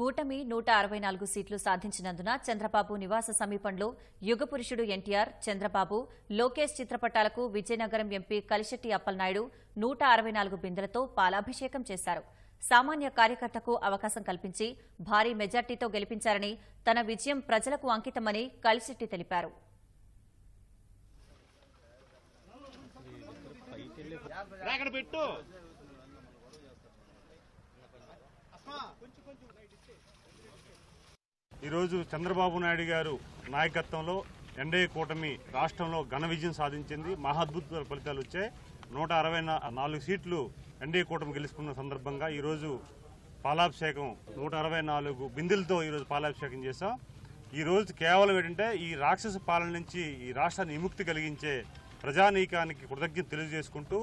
కూటమి నూట అరవై నాలుగు సీట్లు సాధించినందున చంద్రబాబు నివాస సమీపంలో యుగపురుషుడు ఎన్టీఆర్ చంద్రబాబు లోకేష్ చిత్రపటాలకు విజయనగరం ఎంపీ కలిశెట్టి అప్పలనాయుడు నూట అరవై నాలుగు బిందెలతో పాలాభిషేకం చేశారు. సామాన్య కార్యకర్తకు అవకాశం కల్పించి భారీ మెజార్టీతో గెలిపించారని తన విజయం ప్రజలకు అంకితమని కలిశెట్టి తెలిపారు. పెట్టు. ఈరోజు చంద్రబాబు నాయుడు గారు నాయకత్వంలో ఎన్డీఏ కూటమి రాష్ట్రంలో ఘన విజయం సాధించింది. మహాద్భుత ఫలితాలు వచ్చాయి. నూట అరవై నాలుగు సీట్లు ఎన్డీఏ కూటమి గెలుచుకున్న సందర్భంగా ఈరోజు పాలాభిషేకం నూట అరవై నాలుగు బిందెలతో ఈరోజు పాలాభిషేకం చేశాం. ఈరోజు కేవలం ఏంటంటే ఈ రాక్షస పాలన నుంచి ఈ రాష్ట్రాన్ని విముక్తి కలిగించే ప్రజానీకానికి కృతజ్ఞత తెలియజేసుకుంటూ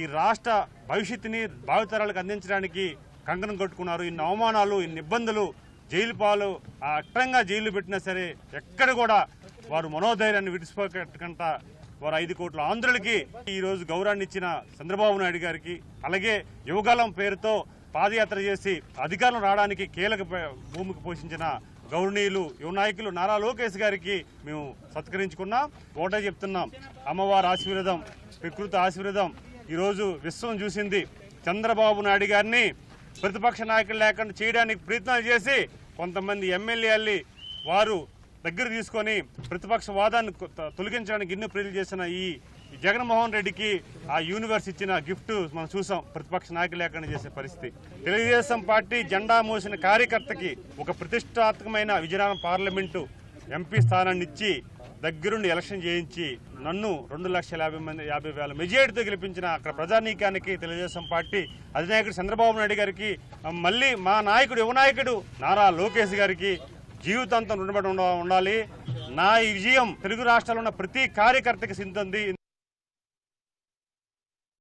ఈ రాష్ట్ర భవిష్యత్తుని భావితరాలకు అందించడానికి కంకణం కట్టుకున్నారు. ఇన్ని అవమానాలు ఇన్ని ఇబ్బందులు జైలు పాలు ఆ అక్రంగా జైలు పెట్టినా సరే ఎక్కడ కూడా వారు మనోధైర్యాన్ని విడిచిపోకుండా వారు ఐదు కోట్ల ఆంధ్రులకి ఈరోజు గౌరవాన్ని ఇచ్చిన చంద్రబాబు నాయుడు గారికి అలాగే యువకాలం పేరుతో పాదయాత్ర చేసి అధికారం రావడానికి కీలక భూమికి పోషించిన గౌరవనీయులు యువ నాయకులు నారా లోకేష్ గారికి మేము సత్కరించుకున్నాం ఒకటే చెప్తున్నాం. అమ్మవారి ఆశీర్వాదం ప్రకృతి ఆశీర్వాదం. ఈరోజు విశ్వం చూసింది చంద్రబాబు నాయుడు గారిని. ప్రతిపక్ష నాయకులు లేకుండా చేయడానికి ప్రయత్నాలు చేసి కొంతమంది ఎమ్మెల్యేలు వారు దగ్గర తీసుకొని ప్రతిపక్ష వాదాన్ని త- తొలగించడానికి ఎన్నో ప్రయత్నాలు చేసిన ఈ ఈ జగన్మోహన్ రెడ్డికి ఆ యూనివర్స్ ఇచ్చిన గిఫ్ట్ మనం చూసాం. ప్రతిపక్ష నాయకులు లేకుండా చేసే పరిస్థితి. తెలుగుదేశం పార్టీ జెండా మోసిన కార్యకర్తకి ఒక ప్రతిష్టాత్మకమైన విజయనగరం పార్లమెంటు ఎంపీ స్థానాన్ని ఇచ్చి దగ్గరుండి ఎలక్షన్ చేయించి నన్ను రెండు లక్షల యాభై మంది యాభై వేల మెజారిటీతో గెలిపించిన అక్కడ ప్రజానీకానికి తెలుగుదేశం పార్టీ అధినాయకుడు చంద్రబాబు నాయుడు గారికి మళ్ళీ మా నాయకుడు యువ నాయకుడు నారా లోకేష్ గారికి జీవితాంతం రుణపడి ఉండ- ఉండాలి. నా ఈ విజయం తెలుగు రాష్ట్రాల్లో ఉన్న ప్రతి కార్యకర్తకి సింతుంది.